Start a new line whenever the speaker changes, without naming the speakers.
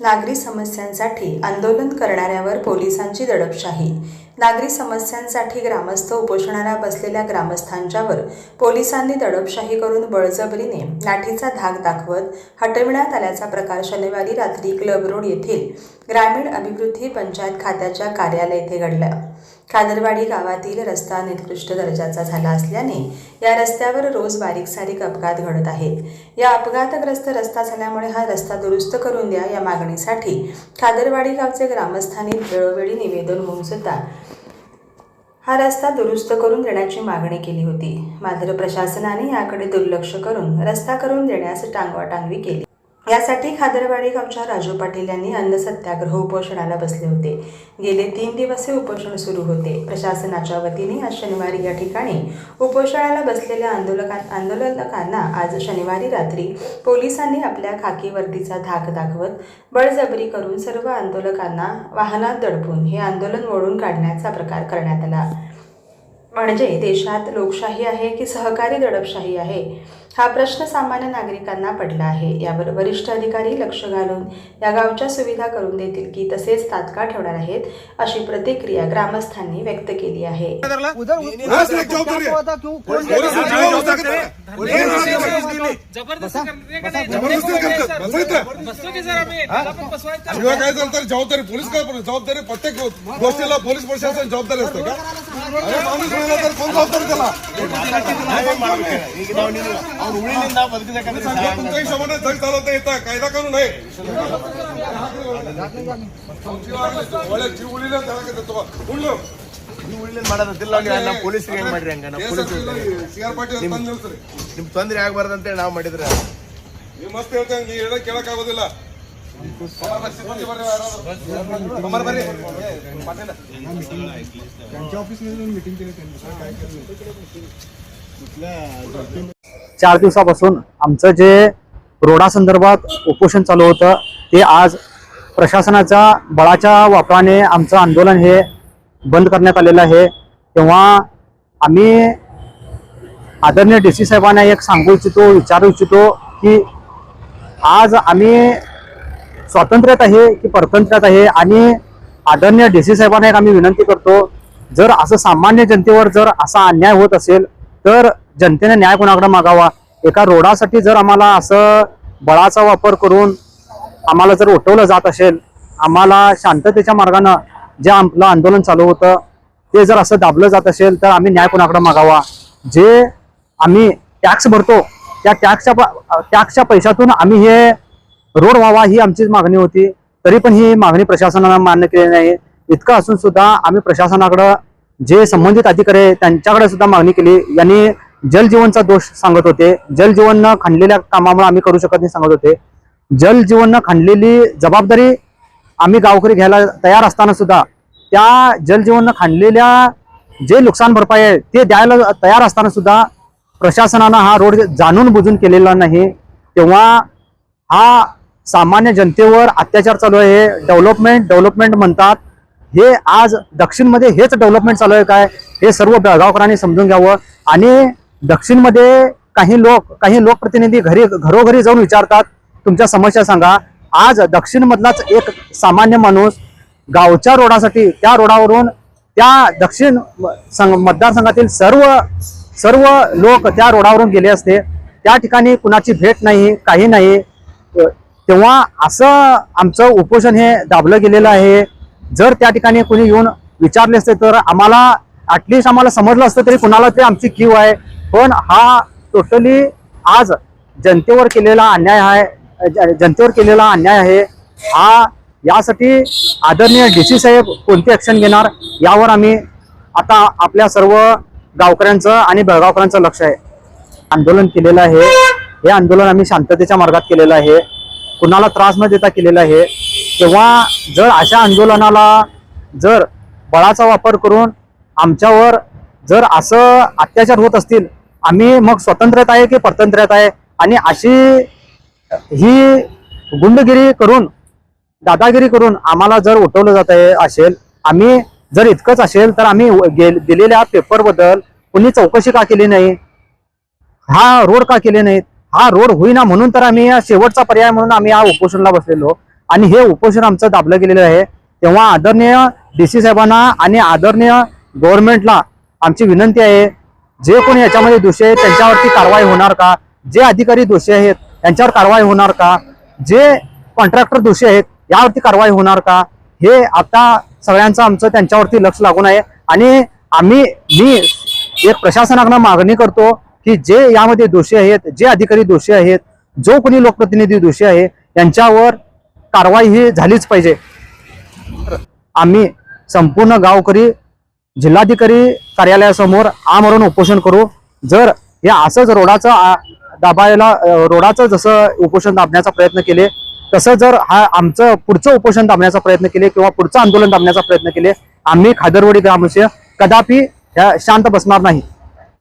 नागरी समस्यांसाठी आंदोलन करणाऱ्यावर पोलिसांची दडपशाही. नागरी समस्यांसाठी ग्रामस्थ उपोषणाला बसलेल्या ग्रामस्थांच्यावर पोलिसांनी दडपशाही करून बळजबरीने लाठीचा धाक दाखवत हटविण्यात आल्याचा प्रकार शनिवारी रात्री क्लब रोड येथील ग्रामीण अभिवृद्धी पंचायत खात्याच्या कार्यालय येथे घडला. खादरवाडी गावातील रस्ता निकृष्ट दर्जाचा झाला असल्याने या रस्त्यावर रोज बारीक सारीक अपघात घडत आहेत. या अपघातग्रस्त रस्ता झाल्यामुळे हा रस्ता दुरुस्त करून द्या या मागणीसाठी खादरवाडी गावचे ग्रामस्थांनी वेळोवेळी निवेदन होऊन सुद्धा हा रस्ता दुरुस्त करून देण्याची मागणी केली होती. मात्र प्रशासनाने याकडे दुर्लक्ष करून रस्ता करून देण्यास टांगवाटांगवी केली. यासाठी खादरवाडी गावच्या राजू पाटील यांनी अन्न सत्याग्रह उपोषणाला बसले होते. गेले तीन दिवस हे उपोषण सुरू होते. प्रशासनाच्या वतीने आज शनिवारी या ठिकाणी उपोषणाला बसलेल्या आंदोलक आंदोलकांना आज शनिवारी रात्री पोलिसांनी आपल्या खाकी वर्दीचा धाक दाखवत बळजबरी करून सर्व आंदोलकांना वाहनात दडपून हे आंदोलन मोडून काढण्याचा प्रकार करण्यात आला. म्हणजे देशात लोकशाही आहे की सहकारी दडपशाही आहे? हा प्रश्न सामान्य नागरिकांना पडला आहे यावर वरिष्ठ अधिकारी लक्ष घालून या गावच्या सुविधा करून देतील की तसेच तात्काळ ठेवणार आहेत अशी प्रतिक्रिया ग्रामस्थांनी व्यक्त केली आहे
है. है. जबाबदारी पोलीस काय पण जबाबदारी प्रत्येक गोष्टीला पोलीस प्रशासन जबाबदारी असते का कोण जबाबदारी त्याला सांगा, तुमच्या हिशोबाने जग चालवता येतं कायदा कानून आहे ಒಳ್ಳೆ ಜೀವ ಉಳಿಲ್ಲ ಅಂತ ಹೇಳಕತ್ತೆ ತಗೋ. ಉಳ್ಳು.
ಮಾಡೋದಿಲ್ಲ ನಾವು ಪೊಲೀಸರಿಗೆ ಏನ್ ಮಾಡ್ರಿ ಹಂಗ ನಾವು
ಕೇಸ್
ಪೊಲೀಸ್
ಹಾಕಿಲ್ಲ, ಈ ಸಿ ಆರ್ ಪಾಟೀಲ್ ತಂದು ನಿಲ್ಸ್ರಿ.
ನಿಮ್ ತೊಂದ್ರೆ ಆಗ್ಬಾರ್ದು ಅಂತೇಳಿ ನಾವು ಮಾಡಿದ್ರೆ
ನೀವು ಮಸ್ತ್ ಹೇಳ್ತೇವೆ ನೀ ಹೇಳಕ್ ಕೇಳಕ್ ಆಗೋದಿಲ್ಲ ಅಮರ್ ಬರ್ರಿ,
चार दिवसापासून आमचं जे रोडासंदर्भात उपोषण चालू होतं ते आज प्रशासनाच्या बळाच्या वापराने आमचं आंदोलन हे बंद करण्यात आलेलं आहे. तेव्हा आम्ही आदरणीय डी सी साहेबांना एक सांगू इच्छितो विचारू इच्छितो की आज आम्ही स्वातंत्र्यात आहे की परतंत्र्यात आहे आणि आदरणीय डी सी साहेबांना एक आम्ही विनंती करतो जर असं सामान्य जनतेवर जर असा अन्याय होत असेल तर जनतेने न्याय कोणाकडे मागावा? एका रोडासाठी जर आम्हाला असं बळाचा वापर करून आम्हाला जर उठवलं जात असेल आम्हाला शांततेच्या मार्गानं जे आपलं आंदोलन चालू होतं ते जर असं दाबलं जात असेल तर आम्ही न्याय कोणाकडे मागावा? जे आम्ही टॅक्स भरतो त्या टॅक्सच्या प- टॅक्सच्या पैशातून आम्ही हे रोड व्हावा ही आमचीच मागणी होती. तरी पण ही मागणी प्रशासनानं मान्य केली नाही. इतकं असून सुद्धा आम्ही प्रशासनाकडं जे संबंधित अधिकारी आहे त्यांच्याकडे सुद्धा मागणी केली. यांनी जलजीवनचा दोष सांगत होते. जलजीवन न खणलेल्या कामामुळे आम्ही करू शकत नाही सांगत होते. जलजीवन न खणलेली जबाबदारी आम्ही गावकरी घ्यायला तयार असताना सुद्धा त्या जलजीवन न खणलेल्या जे नुकसान भरपाई आहे ते द्यायला तयार असताना सुद्धा प्रशासनानं हा रोड जाणून बुजून केलेला नाही. तेव्हा हा सामान्य जनतेवर अत्याचार चालू आहे. डेव्हलपमेंट डेव्हलपमेंट म्हणतात. हे आज दक्षिणमध्ये हेच डेव्हलपमेंट चालू आहे काय? हे सर्व बेळगावकरांनी समजून घ्यावं. आणि दक्षिणमध्ये काही लोक काही लोकप्रतिनिधी घरी घरोघरी जाऊन विचारतात तुमच्या समस्या सांगा. आज दक्षिणमधलाच एक सामान्य माणूस गावच्या रोडासाठी त्या रोडावरून त्या दक्षिण संघ मतदारसंघातील सर्व सर्व लोक त्या रोडावरून गेले असते. त्या ठिकाणी कुणाची भेट नाही काही नाही. तेव्हा असं आमचं उपोषण हे दाबलं गेलेलं आहे. जर त्या ठिकाणी कुणी येऊन विचारले असते तर आम्हाला ॲटलिस्ट आम्हाला समजलं असतं तरी कुणाला ते आमची क्यू आहे. पण हा टोटली आज जनतेवर केलेला अन्याय आहे जनतेवर केलेला अन्याय आहे. हा यासाठी आदरणीय डी सी साहेब कोणती ॲक्शन घेणार यावर आम्ही आता आपल्या सर्व गावकऱ्यांचं आणि बेळगावकरांचं लक्ष आहे. आंदोलन केलेलं आहे. हे आंदोलन आम्ही शांततेच्या मार्गात केलेलं आहे. कुणाला त्रास न देता केलेलं आहे. तेव्हा जर अशा आंदोलनाला जर बळाचा वापर करून आमच्यावर जर असं अत्याचार होत असतील आम्ही मग स्वतंत्रता आहे की परतंत्र्यात आहे? आणि अशी ही गुंडगिरी करून दादागिरी करून आम्हाला जर उठवलं जात आहे असेल आम्ही जर इतकंच असेल तर आम्ही दिलेल्या पेपरबद्दल कुणी चौकशी का केली नाही? हा रोड का केले नाहीत? हा रोड होईना म्हणून तर आम्ही या शेवटचा पर्याय म्हणून आम्ही या उपोषणला बसलेलो. आणि हे उपोषण आमचं दाबलं गेलेलं आहे. तेव्हा आदरणीय डी सी साहेबांना आणि आदरणीय गव्हर्नमेंटला आमची विनंती आहे जे कोणी याच्यामध्ये दोषी आहेत त्यांच्यावरती कारवाई होणार का? जे अधिकारी दोषी आहेत त्यांच्यावर कारवाई होणार का? जे कॉन्ट्रॅक्टर दोषी आहेत यावरती कारवाई होणार का? हे आता सगळ्यांचं आमचं त्यांच्यावरती लक्ष लागून आहे. आणि आम्ही मी एक प्रशासनाकडनं मागणी करतो की जे यामध्ये दोषी आहेत जे अधिकारी दोषी आहेत जो कोणी लोकप्रतिनिधी दोषी आहे यांच्यावर कारवाई ही झालीच पाहिजे. आम्ही संपूर्ण गावकरी जिल्हाधिकारी कार्यालयासमोर आमरण उपोषण करू. जर या असंच रोडाचं आ- दाबायला रोडाचं जसं उपोषण दाबण्याचा प्रयत्न केले तसं जर हा आमचं पुढचं उपोषण दाबण्याचा प्रयत्न केले किंवा पुढचं आंदोलन दाबण्याचा प्रयत्न केले आम्ही खादरवडी ग्रामस्य कदापि ह्या शांत बसणार नाही.